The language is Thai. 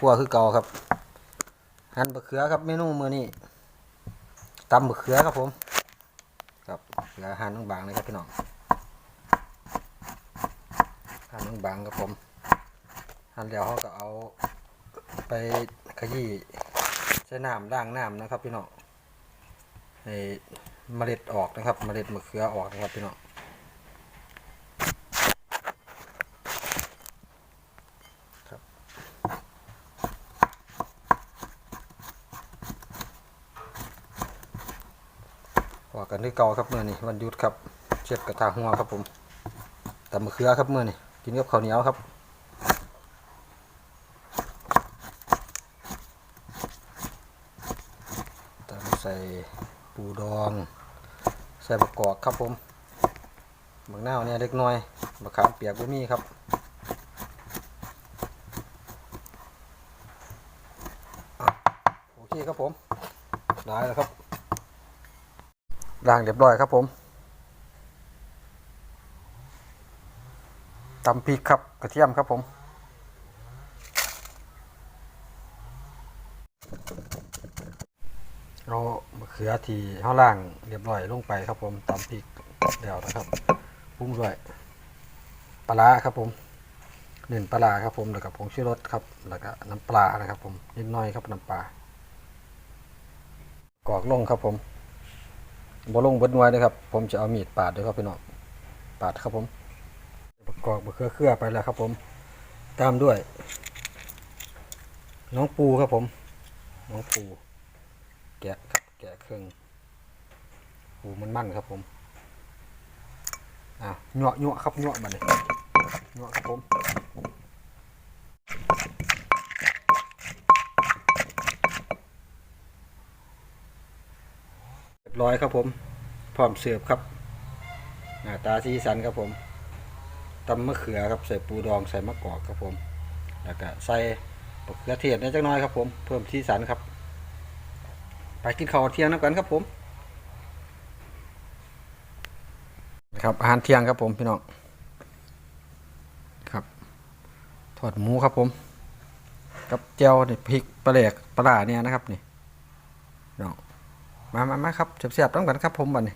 รัวคือเก่าครับหั่นบะเขือครับเมนูมื้อนี้ตำบะเขือครับผมครับเขือหั่นบางๆเลยครับพี่น้องหั่นบางๆครับผมหั่นแล้วเขาก็เอาไปขยี้ใช้น้ำล้างน้ำนะครับพี่น้องให้เมล็ดออกนะครับ เมล็ดมะเขือออกนะครับพี่น้อง ว่ากันด้วยเก่าครับเมื่อนี้วันหยุดครับเช็ดกระทะหัวครับผมแตำมะเขือครับเมื่อนี้กินกับข้าวเหนียวครับตำใส่ปูดอง ใส่ประกอบครับผมบางหน้าเนี่ยเล็กน้อยมะขามเปียกบุมี่ครับโอเคครับผมได้แล้วครับ ล้างเรียบร้อยครับผมตำพริกครับกระเทียมครับผมเรามะเขือที่ห้าล่างเรียบร้อยลงไปครับผมตำพริกแล้วนะครับปรุงด้วยปลาครับผมหนึ่งปลาครับผมแล้วก็ผงชูรสครับแล้วก็น้ำปลานะครับผมนิดน้อยครับน้ำปลากรอกลงครับผม บ่ลงเบิดหน่วยนะครับ ผมจะเอามีดปาดด้วยครับพี่น้องปาดครับผมประกอบมะเขือเครือไปแล้วครับ ผมตามด้วย น้องปูครับผม น้องปู แกะครับแกะเครื่องปูมันมั่นครับผมอะเหยวะเหยวะครับเหยวะมันเลยเหยวะครับผม ร้อยครับผม พร้อมเสิร์ฟครับ หน้าตาสีสันครับผมตำมะเขือครับใส่ปูดองใส่มะกอกครับผม แล้วก็ใส่มะเขือเทศนิดจักน้อยครับผม เพิ่มสีสันครับ ไปกินข้าวเที่ยงน้ำกันครับผม ครับอาหารเที่ยงครับผมพี่น้อง ครับ ทอดหมูครับผม กับเจียวนี่พริกปลาแหลกปลาร้าเนี่ยนะครับนี่น้อง มามามาครับเสียบๆต้องกันครับผมบัดนี้